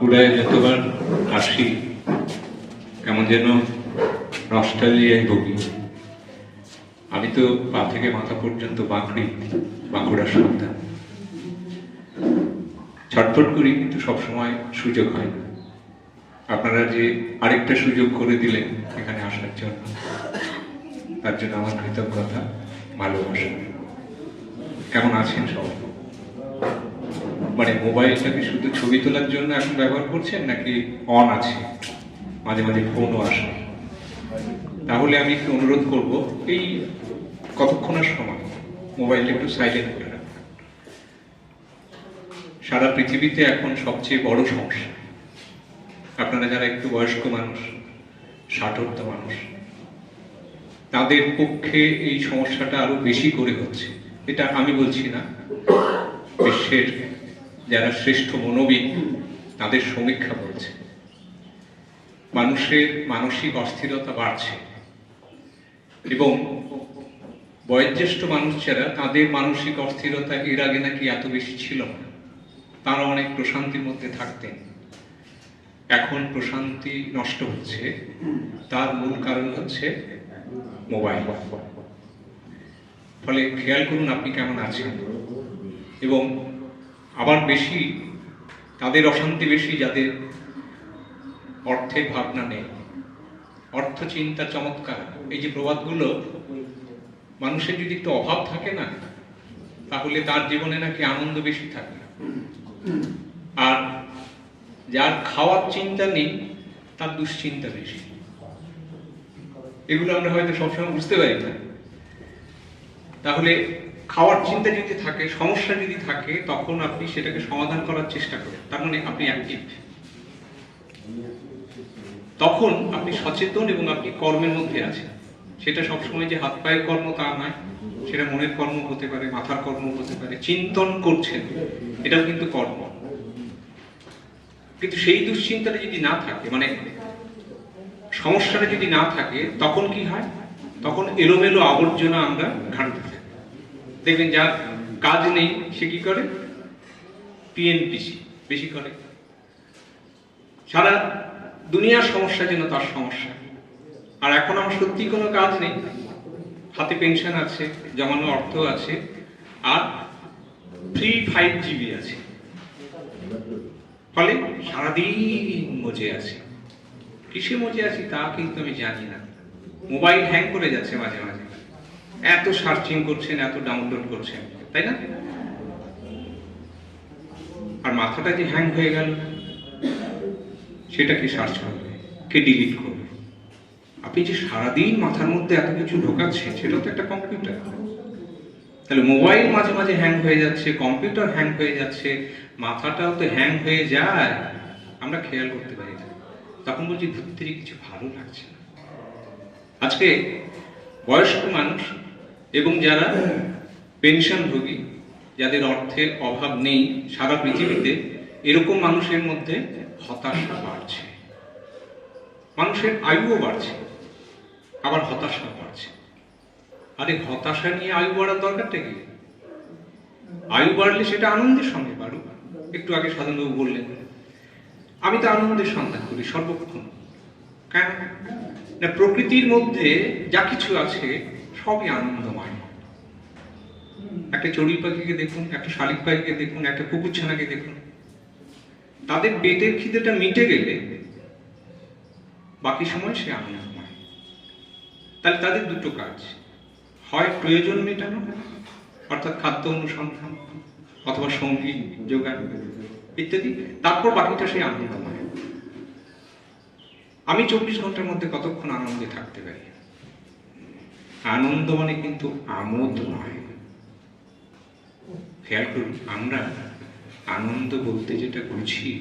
বাঁকুড়ায় যতবার আসি কেমন যেন নস্টালিয়ায় ভুগি। আমি তো পা থেকে মাথা পর্যন্ত বাঁকড়ি বাঁকুড়ার সন্তান। ছটফট করি, কিন্তু সবসময় সুযোগ হয় না। আপনারা যে আরেকটা সুযোগ করে দিলেন এখানে আসার জন্য, তার জন্য আমার কৃতজ্ঞতা, ভালোবাসা। কেমন আছেন সবাই? মানে মোবাইলটাকে শুধু ছবি তোলার জন্য এখন ব্যবহার করছেন নাকি অন আছে? মাঝে মাঝে ফোনও আসে। তাহলে আমি একটু অনুরোধ করব, এই কতক্ষণের সময়? মোবাইলটা একটু সাইলেন্ট করে রাখবেন সারা পৃথিবীতে এখন সবচেয়ে বড় সমস্যা। আপনারা যারা একটু বয়স্ক মানুষ, ষাটোর্ধ মানুষ, তাদের পক্ষে এই সমস্যাটা আরও বেশি করে হচ্ছে। এটা আমি বলছি না, বিশ্বের যারা শ্রেষ্ঠ মনোবিদ তাদের সমীক্ষা বলছে। মানুষের মানসিক অস্থিরতা বাড়ছে। এবং বয়োজ্যেষ্ঠ মানুষ যারা তাদের মানসিক অস্থিরতা এর আগে নাকি এত বেশি ছিল না। তারা অনেক প্রশান্তির মধ্যে থাকতেন। এখন প্রশান্তি নষ্ট হচ্ছে। তার মূল কারণ হচ্ছে মোবাইল। ফলে খেয়াল করুন আপনি কেমন আছেন। এবং আবার বেশি, তাদের অশান্তি বেশি যাদের অর্থের ভাবনা নেই। অর্থ চিন্তা চমৎকার। এই যে প্রবাদগুলো, মানুষের যদি একটু অভাব থাকে না, তাহলে তার জীবনে নাকি আনন্দ বেশি থাকে। আর যার খাওয়ার চিন্তা নেই, তার দুশ্চিন্তা বেশি। এগুলো আমরা হয়তো সবসময় বুঝতে পারি না। তাহলে খাওয়ার চিন্তা যদি থাকে, সমস্যা যদি থাকে, তখন আপনি সেটাকে সমাধান করার চেষ্টা করেন। তার মানে আপনি অ্যাক্টিভ তখন আপনি সচেতন এবং আপনি কর্মের মধ্যে আছেন। সেটা সবসময় যে হাত পায়ের কর্ম তা নয়, সেটা মনের কর্ম হতে পারে, মাথার কর্ম হতে পারে, চিন্তন করছেন, এটাও কিন্তু কর্ম। কিন্তু সেই দুশ্চিন্তাটা যদি না থাকে মানে সমস্যাটা যদি না থাকে, তখন কি হয়? তখন এলোমেলো আবর্জনা আমরা ঘাঁটতে থাকি। দেখবেন যার কাজ নেই, সে কি করে? টিএনপিসি বেশি করে। সারা দুনিয়ার সমস্যা যেন তার সমস্যা। আর এখন আমার সত্যি কোনো কাজ নেই। হাতে পেনশন আছে, জমানো অর্থ আছে, আর ফ্রি ফাইভ জিবি আছে। ফলে সারাদিন মজে আছে। কিসে মজে আছি তা কিন্তু আমি জানি না। মোবাইল হ্যাং করে যাচ্ছে মাঝে মাঝে। এত সার্চিং করছেন, এত ডাউনলোড করছেন, তাই না? আর মাথাটা যে হ্যাং হয়ে গেল, সেটা কি সার্চ করবে, কে ডিলিট করবে? আপনি যে সারাদিন মাথার মধ্যে এত কিছু ঢোকাচ্ছেন, সেটা তো একটা কম্পিউটার তাহলে মোবাইল মাঝে মাঝে হ্যাং হয়ে যাচ্ছে কম্পিউটার হ্যাং হয়ে যাচ্ছে, মাথাটাও তো হ্যাং হয়ে যায়। আমরা খেয়াল করতে পারি না। তখন বলছি, ধরতে কিছু ভালো লাগছে না। আজকে বয়স্ক মানুষ এবং যারা পেনশনভোগী যাদের অর্থের অভাব নেই সারা পৃথিবীতে, এরকম মানুষের মধ্যে হতাশা বাড়ছে। মানুষের আয়ুও বাড়ছে, আবার হতাশা বাড়ছে। আরে হতাশা নিয়ে আয়ু বাড়ার দরকারটা কি? আয়ু বাড়লে সেটা আনন্দের সঙ্গে বাড়ুক। একটু আগে সাধনবাবু বললেন, আমি তো আনন্দের সন্ধান করি সর্বক্ষণ কেন? না, প্রকৃতির মধ্যে যা কিছু আছে, সবই আনন্দময় একটা চড়ুই পাখিকে দেখুন, একটা শালিক পাখিকে দেখুন, একটা কুকুরছানাকে দেখুন। তাদের পেটের খিদেটা মিটে গেলে বাকি সময় সে আনন্দময় তাহলে তাদের দুটো কাজ। হয় প্রয়োজন মেটানো, অর্থাৎ খাদ্য অনুসন্ধান, অথবা সঙ্গী যোগান ইত্যাদি, তারপর বাকিটা সেই আনন্দময় আমি চব্বিশ ঘণ্টার মধ্যে কতক্ষণ আনন্দে থাকতে পারি? আনন্দ মানে কিন্তু আমোদ নয়। খেয়াল করুন, আমরা আনন্দ বলতে যেটা বুঝি,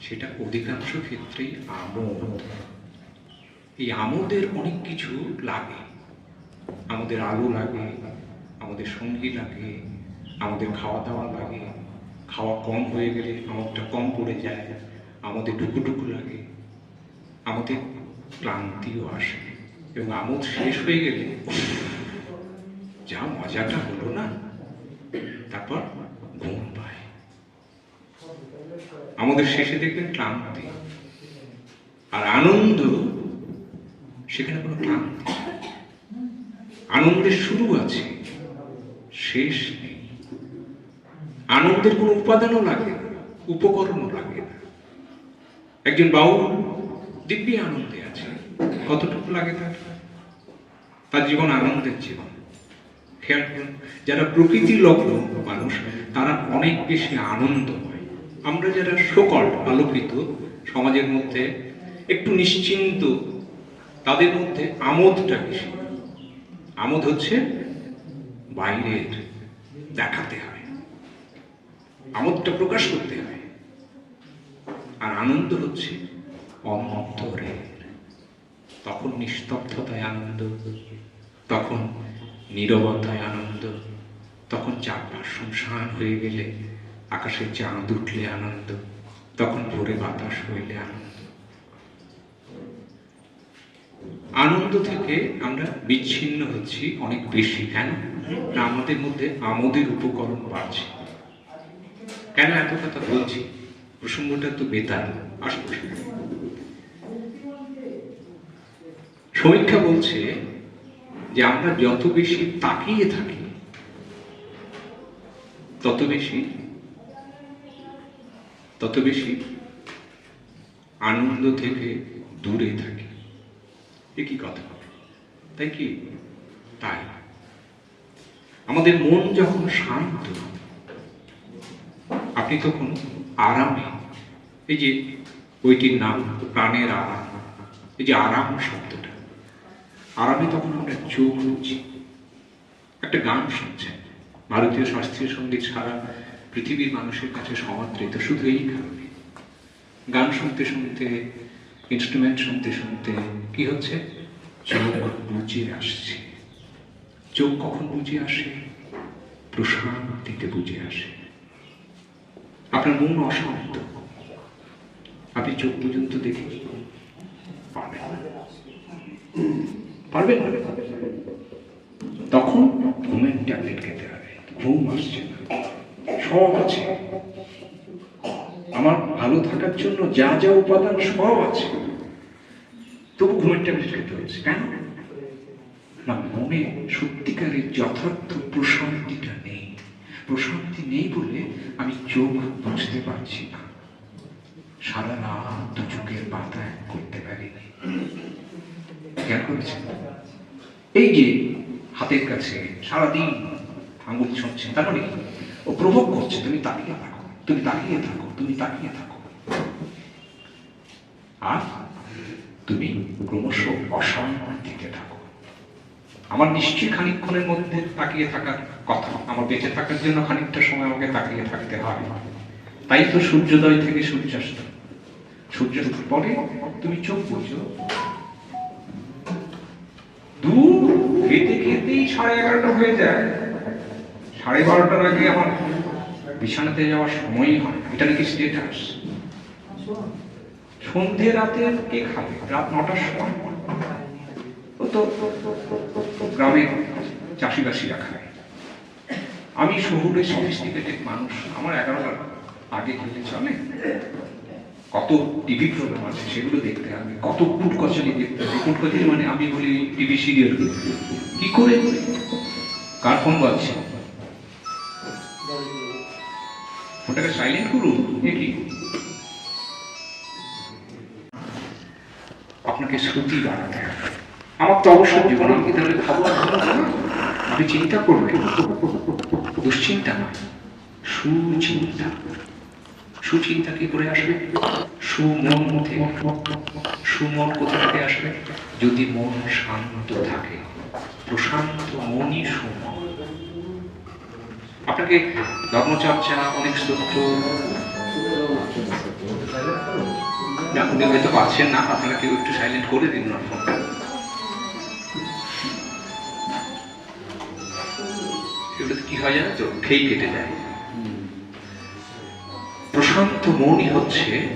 সেটা অধিকাংশ ক্ষেত্রেই আমোদ। এই আমোদের অনেক কিছু লাগে। আমাদের আলো লাগে, আমাদের সঙ্গী লাগে, আমাদের খাওয়া দাওয়া লাগে। খাওয়া কম হয়ে গেলে আমোদটা কম পড়ে যায় আমাদের টুকুটুকু লাগে আমাদের ক্লান্তিও আসে। এবং আমোদ শেষ হয়ে গেলে, যা মজাটা হলো না তারপর ঘুম পায়। আমাদের শেষে দেখবেন ক্লান্তি। আর আনন্দ, সেখানে কোনো ক্লান্তি আনন্দের শুরু আছে, শেষ নেই। আনন্দের কোনো উপাদানও লাগে না, উপকরণও লাগে না। একজন বাউল দিব্যি আনন্দে আছে, কতটুকু লাগে তার? তার জীবন আনন্দের জীবন। যারা প্রকৃতি লগ্ন, মানুষ, তারা অনেক বেশি আনন্দময় আমরা যারা সকল আলোকিত, সমাজের মধ্যে একটু নিশ্চিন্ত, তাদের মধ্যে আমোদটা বেশি। আমোদ হচ্ছে বাইরের দেখাতে হয়। আমোদটা প্রকাশ করতে হয়। আর আনন্দ হচ্ছে অন্তরের তখন নিস্তব্ধতায় আনন্দ, তখন নীরবতায় আনন্দ। তখন চারপাশ শুনশান হয়ে গেলে আকাশে চাঁদ উঠলে আনন্দ। তখন ভোরে বাতাস হইলে আনন্দ। আনন্দ থেকে আমরা বিচ্ছিন্ন হচ্ছি অনেক বেশি, কেন? আমাদের মধ্যে আমোদের উপকরণ বাড়ছে। কেন এত কথা বলছি? প্রসঙ্গটা তো বেতার। আসব সমীক্ষা বলছে যে আমরা যত বেশি তাকিয়ে থাকি, তত বেশি তত বেশি আনন্দ থেকে দূরে থাকি। এ কি কথা? তাই কি? তাই। আমাদের মন যখন শান্ত, আপনি তখন আরামে, এই যে বইটির নাম, প্রাণের আরাম, এই যে আরাম শব্দটা আরামে তখন আমরা চোখ বুঝি একটা গান শুনছেন। ভারতীয় শাস্ত্রীয় সংগীত সারা পৃথিবীর মানুষের কাছে সমাদৃত শুধু এই কারণে। গান শুনতে শুনতে ইনস্ট্রুমেন্ট শুনতে শুনতে কি হচ্ছে? চোখ বুঝে আসছে। চোখ কখন বুঝে আসে? প্রশান্তিতে বুঝে আসে। আপনার মন অশান্ত। আপনি চোখ পর্যন্ত দেখে পারবেন না। পারবেন না। তখন ঘুমের ট্যাবলেট খেতে হবে। ঘুম আসছে না। সব আছে। আমার ভালো থাকার জন্য যা যা উপাদান সব আছে। তবু ঘুমের ট্যাবলেট খেতে হচ্ছে। কেন? না, মনে সত্যিকারের যথার্থ প্রশান্তিটা নেই। প্রশান্তি নেই বলে আমি চোখ বুঝতে পারছি না। সারা রাত চোখের পাতা করতে পারিনি। খেয়াল করেছেন এই যে হাতের কাছে সারাদিন আঙুল ছুঁচ্ছে, তার মানে ও প্রভোগ করছে, তুমি তাকিয়ে থাকো, তুমি তাকিয়ে থাকো, তুমি তাকিয়ে থাকো। আর তুমি ক্রমশ অশান্তিতে থাকো। আমার নিশ্চয়ই খানিকক্ষণের মধ্যে তাকিয়ে থাকার কথা, আমার বেঁচে থাকার জন্য খানিকটা সময় আমাকে তাকিয়ে থাকতে হয়। তাই তো সূর্যোদয় থেকে সূর্যাস্ত। সূর্যাস্তের পরে তুমি চোখ বুঝো দূর খেতে খেতেই সাড়ে এগারোটা হয়ে যায়। সাড়ে বারোটার আগে আমার বিছানাতে যাওয়ার সময়ই হয়। এটা নাকি স্টেটাস সন্ধে রাতে কে খাবে? রাত নটার সময়। ও তো গ্রামের চাষিবাসীরা খায়। আমি শহুরে সফিস্টিকেটেড মানুষ। আমার এগারোটার আগে খেলে চলে। কত টিভি প্রোগ্রাম আছে সেগুলো দেখতে হবে, কত কুট কচালি দেখতে হবে। কুট কচালি মানে আমি বলি টিভি সিরিয়াল কি করে কার? ফোন বাজছে? ওটাকে সাইলেন্ট করুন এ কি আপনাকে শ্রুতি বাড়াতে আমার তো অবশ্যই জীবন আমি তাহলে খাব আপনি চিন্তা করবেন। দুশ্চিন্তা নয়, সুচিন্তা। সুচিন্তা কি করে আসবে? সুমন থেকে সুমন কোথা থেকে আসবে? যদি মন শান্ত থাকে প্রশান্ত মনই সুমন। আপনাকে ধর্মচর্চা অনেক স্তোত্র না, হয়তো পাচ্ছেন না আপনারা কেউ একটু সাইলেন্ট করে দিন না ফোনটা কি হয় জানো তো? খেই কেটে যায়। প্রশান্ত মনই হচ্ছে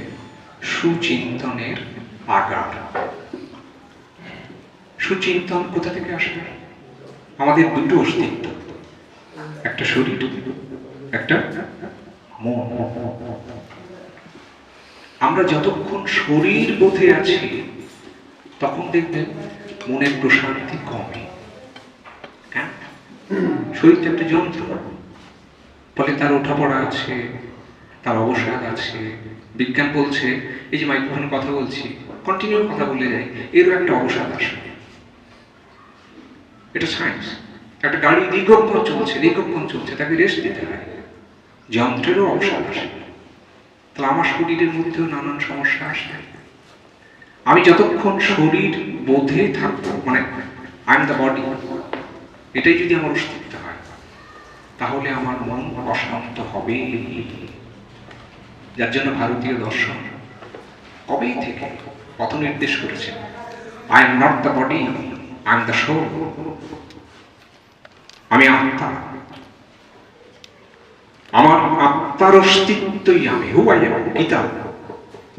সুচিন্তনের আগার সুচিন্তন কোথা থেকে আসবে? আমাদের দুটো অস্তিত্ব। একটা শরীর, একটা মন। আমরা যতক্ষণ শরীর বোধে আছি, তখন দেখবেন মনের প্রশান্তি কমে। হ্যাঁ? শরীরটা একটা যন্ত্র। ফলে তার ওঠাপড়া আছে তার অবসাদ আছে, বিজ্ঞান বলছে, এই যে মাইক্রোফোনে কথা বলছি কন্টিনিউ কথা বলে যাই এরও একটা অবসাদ আসে এটা সায়েন্স একটা গাড়ি দীর্ঘক্ষণ চলছে দীর্ঘক্ষণ চলছে, তাকে রেস্ট দিতে হয়। যন্ত্রেরও অবসাদ আসে তাহলে আমার শরীরের মধ্যেও নানান সমস্যা আসে আমি যতক্ষণ শরীর বোধে থাকব মানে আই এম দ্য বডি এটাই যদি আমার অস্তিত্ব হয়, তাহলে আমার মন অশান্ত হবে যার জন্য ভারতীয় দর্শন কবেই থেকে পথ নির্দেশ করেছে I am not the body I am the soul আমি আত্মা। আমার আত্মার অস্তিত্বই আমি। হু আই গীতা,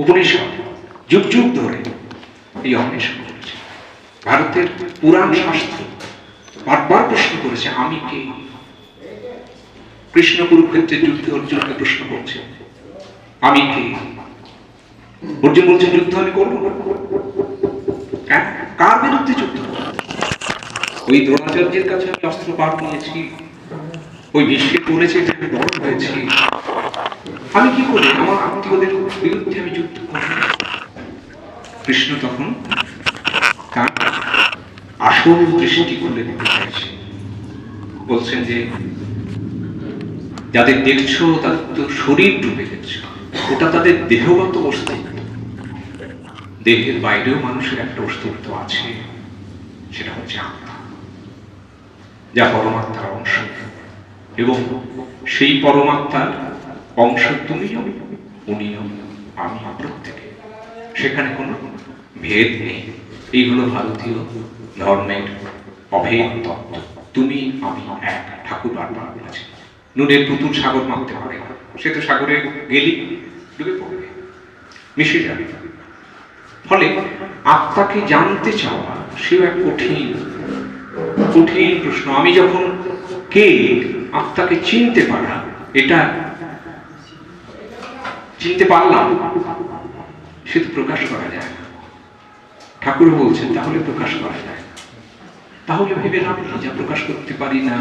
উপনিষদ, যুগ যুগ ধরে এই অন্বেষণ করেছে। ভারতের পুরাণ শাস্ত্র বারবার প্রশ্ন করেছে, আমি কে? কৃষ্ণ কুরুক্ষেত্রের যুদ্ধে অর্জুনকে প্রশ্ন করছে আমি কে? অর্জুন বলছে যুদ্ধ আমি করব না? কার বিরুদ্ধে যুদ্ধ? ওই দ্রোণাচার্যের কাছে আমি অস্ত্র পাঠ নিয়েছি ওই বিশ্বে করেছে যে আমি বড় হয়েছি। আমি কি করি আমার আত্মীয়দের বিরুদ্ধে আমি যুদ্ধ করি কৃষ্ণ তখন তার আসল দৃষ্টি খুলে দিতে চাইছে। বলছেন যে, যাদের দেখছ তাদের তো শরীর ডুবে দেখছ ওটা তাদের দেহগত অস্তিত্ব। দেহের বাইরেও মানুষের একটা অস্তিত্ব আছে, সেটা হচ্ছে আত্মা, যা পরমাত্মার অংশ। এবং সেই পরমাত্মার অংশ তুমিও, উনিও আমি প্রত্যেকে। সেখানে কোনো ভেদ নেই। এই হলো ভারতীয় ধর্মের অভেদ তত্ত্ব। তুমি, আমি, এক, ঠাকুর বারবার বলেছে নুনের পুতুল সাগর মাপতে পারে। সে তো সাগরে গেলি ডুবে পড়বে। মিশে যাবে ফলে আত্মাকে জানতে চাওয়া সেও এক কঠিন কঠিন প্রশ্ন। আমি যখন কে, আত্মাকে চিনতে পারা, এটা চিনতে পারলাম, সে তো প্রকাশ করা যায় না। ঠাকুর বলছেন, তাহলে প্রকাশ করা যায়। তাহলে ভেবে লাভ নেই, যা প্রকাশ করতে পারি না,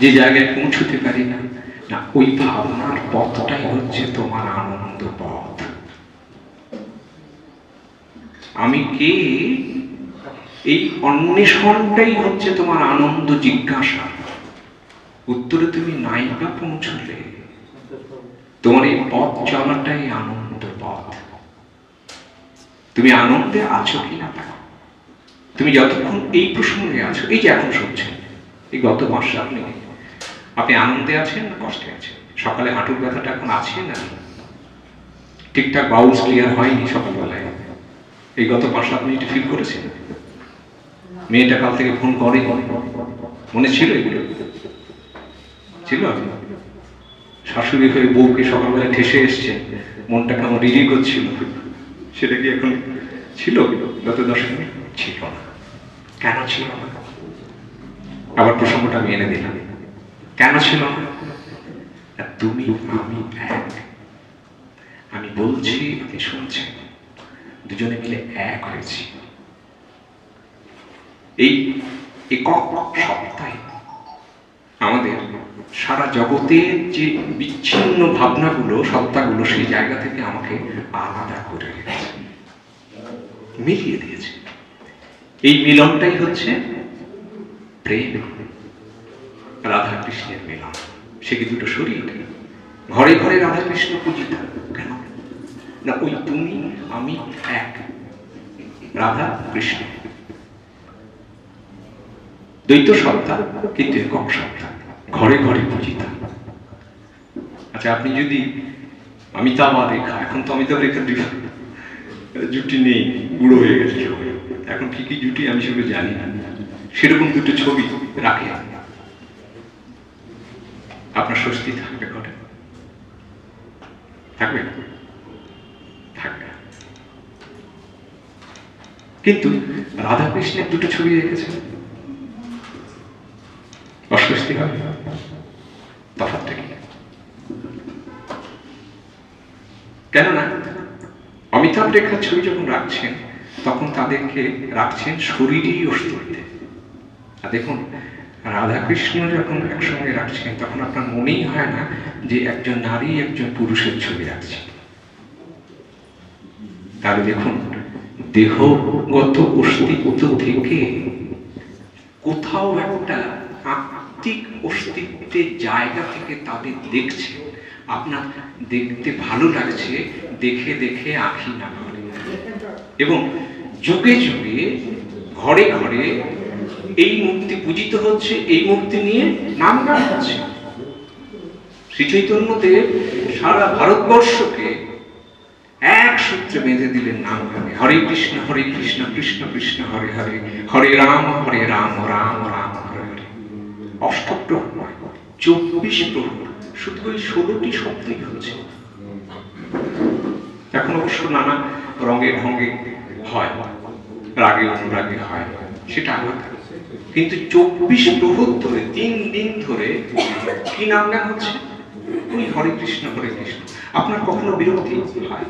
যে জায়গায় পৌঁছতে পারি না। না, ওই ভাবনার পথটাই হচ্ছে তোমার আনন্দ পথ আমি কে? এই অন্বেষণটাই হচ্ছে তোমার আনন্দ জিজ্ঞাসা। উত্তরে তুমি নায়িকা পৌঁছলে। তোমার এই পথ চলাটাই আনন্দ পথ। তুমি আনন্দে আছো কিনা দেখো তুমি যতক্ষণ এই প্রসঙ্গে আছো, এই যে এখন শুনছেন, এই গত মাসে আপনি আপনি আনন্দে আছেন না কষ্টে আছেন? সকালে হাঁটুর ব্যথাটা এখন আছে না? ঠিকঠাক বাউলস ক্লিয়ার হয়নি সকালবেলায়। এই গত পাঁচ সাত মিনিট ফিল করেছেন মেয়েটা কাল থেকে ফোন করে মনে ছিল এগুলো? ছিল শাশুড়ি হয়ে বউকে সকালবেলা ঠেসে এসছে মনটা কেমন রিরি করছিল সেটা কি এখন ছিল? গত দশ মিনিট? ছিল না। কেন ছিল না? আবার প্রসঙ্গটা আমি এনে দিলাম। কেন ছিল না, তুমি আমি এক। আমি বলছি আপনি শুনছেন দুজনে মিলে এক হয়েছি এই একক সত্তায় আমাদের সারা জগতের যে বিচ্ছিন্ন ভাবনাগুলো, সত্তাগুলো, সেই জায়গা থেকে আমাকে আলাদা করে রেখেছে। মিলিয়ে দিয়েছে। এই মিলনটাই হচ্ছে প্রেম। রাধা কৃষ্ণের মিলন। সে কি দুটো শরীর? ঘরে ঘরে রাধা কৃষ্ণ পূজিত। না, ওই তুমি, আমি এক। রাধা কৃষ্ণ। দ্বৈত সত্তা, কিন্তু একক সত্তা। ঘরে ঘরে পূজিত। আচ্ছা আপনি যদি অমিতাভ আর রেখা এখন তো অমিতাভ রেখা দুটো জুটি নেই, বুড়ো হয়ে গেছে সবাই। এখন কি কি জুটি আমি সেগুলো জানি না। সেরকম দুটো ছবি রাখে আপনার স্বস্তি থাকবে ঘরে। থাকবে? কিন্তু রাধা কৃষ্ণের দুটো ছবি রেখেছে। অস্বস্তি হবে তফাৎটা কি? কেননা, অমিতাভ রেখার ছবি যখন রাখছেন, তখন তাদেরকে রাখছেন শরীরই অস্তিত্বে আর দেখুন, রাধাকৃষ্ণ যখন একসঙ্গে রাখছেন, তখন আপনার মনেই হয় না যে একজন নারী একজন পুরুষের ছবি রাখছে তাহলে দেখুন, দেহগত অস্তিত্ব থেকে কোথাও একটা আত্মিক অস্তিত্বের জায়গা থেকে তাদের দেখছে। আপনার দেখতে ভালো লাগছে, দেখে দেখে আঁখি না এবং যুগে যুগে, ঘরে ঘরে এই মূর্তি পূজিত হচ্ছে, এই মূর্তি নিয়ে নাম গান হচ্ছে। শ্রী চৈতন্যদেব সারা ভারতবর্ষকে এক সূত্রে বেঁধে দিলেন নাম গানে হরে কৃষ্ণ হরে কৃষ্ণ কৃষ্ণ কৃষ্ণ, হরে হরে হরে রাম হরে রাম রাম রাম, হরে হরে। অষ্টপ্রহর, চব্বিশ প্রহর, শুধু ওই ষোলোটি শব্দই হচ্ছে। এখন অবশ্য নানা রঙে ভঙ্গে হয়, রাগে অনুরাগে হয়, সেটা আলাদা। কিন্তু চব্বিশ প্রহর ধরে, তিন দিন ধরে কি নাম গান হচ্ছে? ওই হরে কৃষ্ণ হরে কৃষ্ণ। আপনার কখনো বিরক্তি হয়?